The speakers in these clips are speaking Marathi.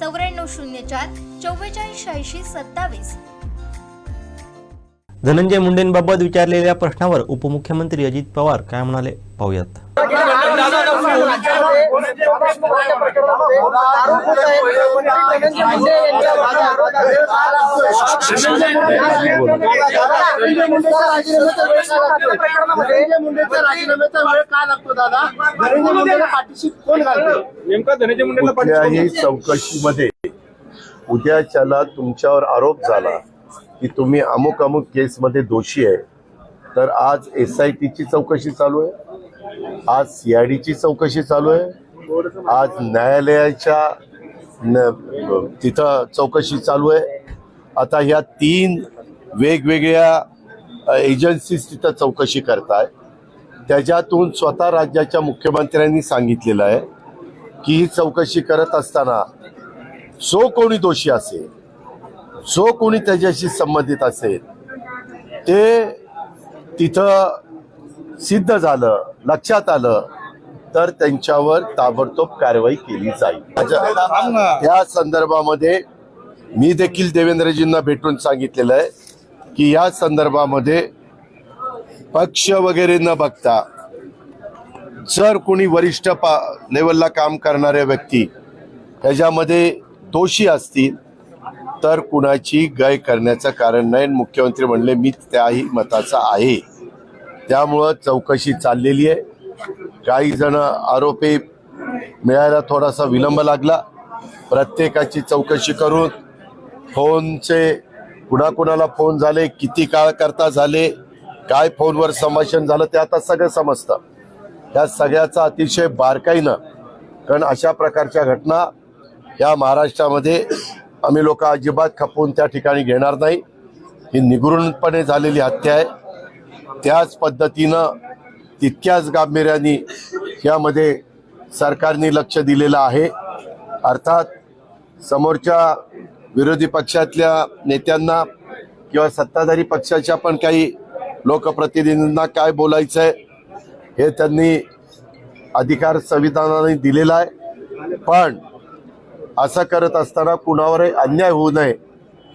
चौऱ्याण्णव शून्य चार चव्वेचाळीस शहाऐंशी सत्तावीस. धनंजय मुंडेंबाबत विचारलेल्या प्रश्नावर उपमुख्यमंत्री अजित पवार काय म्हणाले? पाहूयात. राजीनाम्याचा वेळ का लागतो दादा पाठीशी कोण घालतो नेमका धनंजय चौकशीमध्ये उद्याच्याला तुमच्यावर आरोप झाला की तुम्ही अमुक अमुक केसमध्ये दोषी आहे तर आज एस आय टीची चौकशी चालू आहे. आज सीआयडीची चौकशी चालू आहे. आज न्यायालयाच्या न- तिथं चौकशी चालू आहे. आता ह्या तीन वेगवेगळ्या एजन्सीज तिथं चौकशी करताय. त्याच्यातून स्वतः राज्याच्या मुख्यमंत्र्यांनी सांगितलेलं आहे की ही चौकशी करत असताना जो कोणी दोषी असेल जो कोणी त्याच्याशी संबंधित असेल ते तिथं सिद्ध झालं लक्षात आलं तर त्यांच्यावर ताबडतोब कारवाई केली जाईल. त्या संदर्भामध्ये मी देखील देवेंद्रजींना भेटून सांगितलेलं आहे की या संदर्भामध्ये पक्ष वगैरे न बघता जर कोणी वरिष्ठ पा लेवलला काम करणाऱ्या व्यक्ती त्याच्यामध्ये दोषी असतील तर कुणाची गय करण्याचं कारण नाही. मुख्यमंत्री म्हणले मी त्याही मताचा आहे. त्यामुळं चौकशी चाललेली आहे. काही जण आरोपी मिळायला थोडासा विलंब लागला. प्रत्येकाची चौकशी करून फोनचे कुणाकुणाला फोन झाले किती काळ करता झाले काय फोनवर संभाषण झालं ते आता सगळं समजतं. त्या सगळ्याचा अतिशय बारकाईनं कारण अशा प्रकारच्या घटना या महाराष्ट्रामध्ये आम्ही लोक अजिबात खपवून त्या ठिकाणी घेणार नाही. ही निगृणपणे झालेली हत्या आहे. त्याच पद्धतीनं तितक्याच गांभीर्याने यामध्ये सरकारने लक्ष दिलेलं आहे. अर्थात समोरच्या विरोधी पक्षातल्या नेत्यांना किंवा सत्ताधारी पक्षाच्या पण काही लोकप्रतिनिधींना काय बोलायचं आहे हे त्यांनी अधिकार संविधानाने दिलेला आहे. पण असं करत असताना कुणावरही अन्याय होऊ नये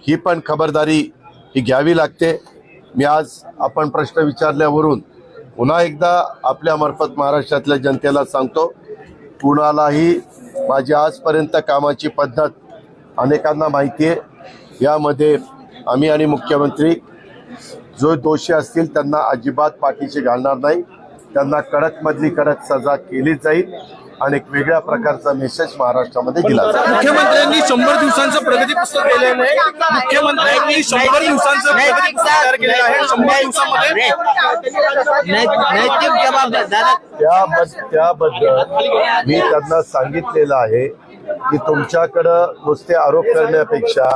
ही पण खबरदारी ही घ्यावी लागते. मी आज आपण प्रश्न विचारल्यावरून पुन्हा एकदा आपल्यामार्फत महाराष्ट्रातल्या जनतेला सांगतो कुणालाही माझी आजपर्यंत कामाची पद्धत अनेकांना माहिती आहे. यामध्ये आम्ही आणि मुख्यमंत्री जो दोषी असतील त्यांना अजिबात पाठीशी घालणार नाही. त्यांना कडक मधली कडक सजा केली जाईल आणि एक वेगळ्या प्रकारचा मेसेज महाराष्ट्रामध्ये दिला जाईल. मुख्यमंत्र्यांनी शंभर दिवसांचं प्रगती पुस्तक केलेलं आहे. मुख्यमंत्र्यांनी शंभर दिवसांचं प्रगती पुस्तक तयार केलेलं आहे. शंभर दिवसामध्ये नैतिक जबाबदार दादा. त्याबद्दल त्याबद्दल मी त्यांना सांगितलेलं आहे की तुमच्याकडं नुसते आरोप करण्यापेक्षा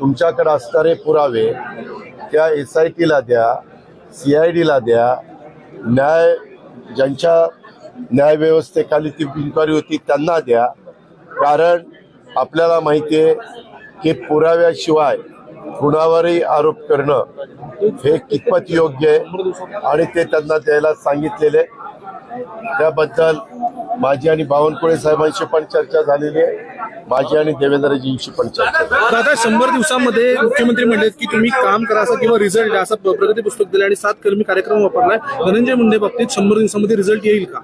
तुमच्याकडे असणारे पुरावे त्या एस आय टीला द्या सी आय डीला द्या न्याय ज्यांच्या न्यायव्यवस्थेखाली ती इन्क्वायरी होती त्यांना द्या. कारण आपल्याला माहिती आहे की पुराव्याशिवाय कुणावरही आरोप करणं हे कितपत योग्य आहे आणि ते त्यांना द्यायला सांगितलेले. त्याबद्दल माझी आणि बावनकुळे साहेबांशी पण चर्चा झालेली आहे. माझी आणि देवेंद्रजींशी पण. दादा शंभर दिवसामध्ये मुख्यमंत्री म्हणलेत की तुम्ही काम करा असं किंवा रिझल्ट असं प्रगती पुस्तक दिलं आणि सात कलमी कार्यक्रम वापरलाय. धनंजय मुंडे बाबतीत शंभर दिवसामध्ये रिझल्ट येईल का?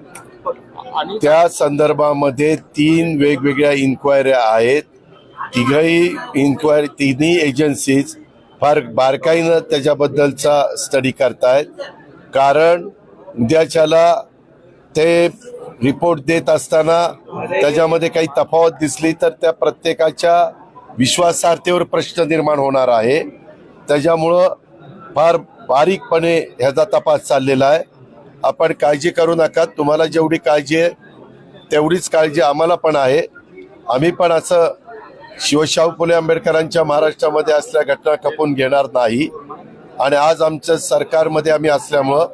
त्या संदर्भामध्ये तीन वेगवेगळ्या इन्क्वायऱ्या आहेत. तिघही इन्क्वायरी तिन्ही एजन्सीज फार बारकाईनं त्याच्याबद्दलचा स्टडी करतायत. कारण उद्याच्याला ते रिपोर्ट देत असताना त्याच्यामध्ये काही तफावत दिसली तर त्या प्रत्येकाच्या विश्वासार्हतेवर प्रश्न निर्माण होणार आहे. त्याच्यामुळं फार बारीकपणे ह्याचा तपास चाललेला आहे. आपण काळजी करू नका. तुम्हाला जेवढी काळजी आहे तेवढीच काळजी आम्हाला पण आहे. आम्ही पण असं शिवशाहू फुले आंबेडकरांच्या महाराष्ट्रामध्ये असल्या घटना खपून घेणार नाही. आणि आज आमच्या सरकारमध्ये आम्ही असल्यामुळं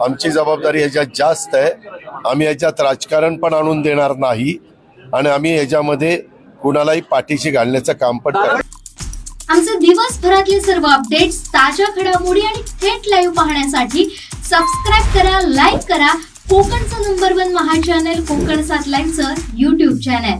आमची जबाबदारी ह्याच्यात जास्त आहे. आम्ही ह्याच्यात राजकारण पण आणून देणार नाही आणि आम्ही ह्याच्यामध्ये कुणालाही पाठीशी घालण्याचं काम पण करणार आमचे दिवसभरातले सर्व अपडेट्स ताज्या घडामोडी आणि थेट लाईव्ह पाहण्यासाठी सबस्क्राईब करा लाईक करा. कोकणचं नंबर वन महा चॅनल कोकण सात लाईव्हचं युट्यूब चॅनल